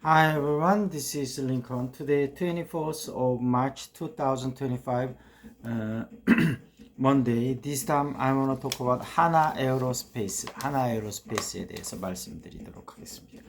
Hi everyone, this is Lincoln. Today, 24th of March 2025, uh, Monday. This time I want to talk about 하나 에어로스페이스, 하나 에어로스페이스에 대해서 말씀드리도록 하겠습니다.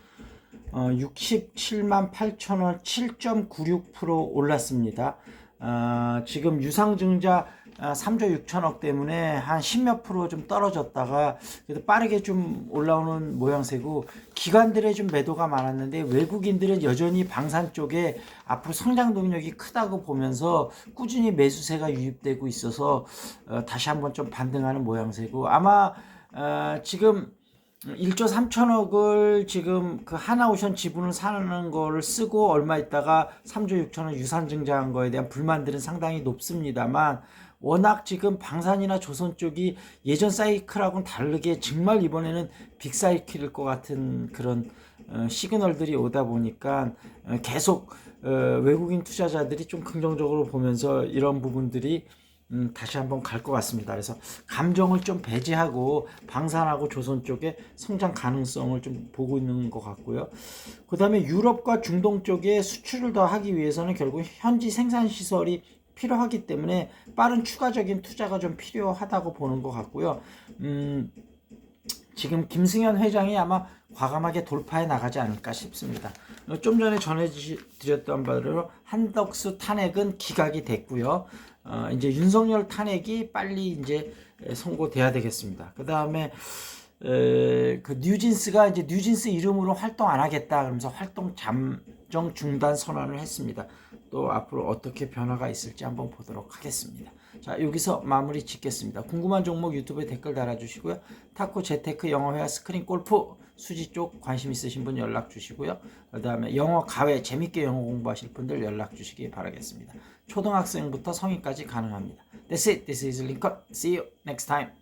어, 67만 8천 원, 7.96% 올랐습니다. 어, 지금 유상증자 아, 3조 6천억 때문에 한 10몇 프로 좀 떨어졌다가 그래도 빠르게 좀 올라오는 모양새고 기관들의 좀 매도가 많았는데 외국인들은 여전히 방산 쪽에 앞으로 성장 동력이 크다고 보면서 꾸준히 매수세가 유입되고 있어서 어, 다시 한번 좀 반등하는 모양새고 아마 어, 지금 1조 3천억을 지금 그 하나오션 지분을 사는 거를 쓰고 얼마 있다가 3조 6천억 유산 증자한 거에 대한 불만들은 상당히 높습니다만 워낙 지금 방산이나 조선 쪽이 예전 사이클하고는 다르게 정말 이번에는 빅 사이클일 것 같은 그런 어, 시그널들이 오다 보니까 어, 계속 어, 외국인 투자자들이 좀 긍정적으로 보면서 이런 부분들이 음, 다시 한번 갈 것 같습니다. 그래서 감정을 좀 배제하고 방산하고 조선 쪽에 성장 가능성을 좀 보고 있는 것 같고요. 그 다음에 유럽과 중동 쪽에 수출을 더 하기 위해서는 결국 현지 생산 시설이 필요하기 때문에 빠른 추가적인 투자가 좀 필요하다고 보는 것 같고요. 음, 지금 김승현 회장이 아마 과감하게 돌파해 나가지 않을까 싶습니다. 어, 좀 전에 전해드렸던 바대로 한덕수 탄핵은 기각이 됐고요. 어, 이제 윤석열 탄핵이 빨리 이제 선고돼야 되겠습니다. 그 다음에 그 뉴진스가 이제 뉴진스 이름으로 활동 안 하겠다 그러면서 활동 잠정 중단 선언을 했습니다. 또 앞으로 어떻게 변화가 있을지 한번 보도록 하겠습니다. 자 여기서 마무리 짓겠습니다. 궁금한 종목 유튜브에 댓글 달아주시고요. 타코 재테크 영어회화 스크린 골프 수지 쪽 관심 있으신 분 연락 주시고요. 그 다음에 영어 가외 재밌게 영어 공부하실 분들 연락 주시기 바라겠습니다. 초등학생부터 성인까지 가능합니다. That's it. This is Lincoln. See you next time.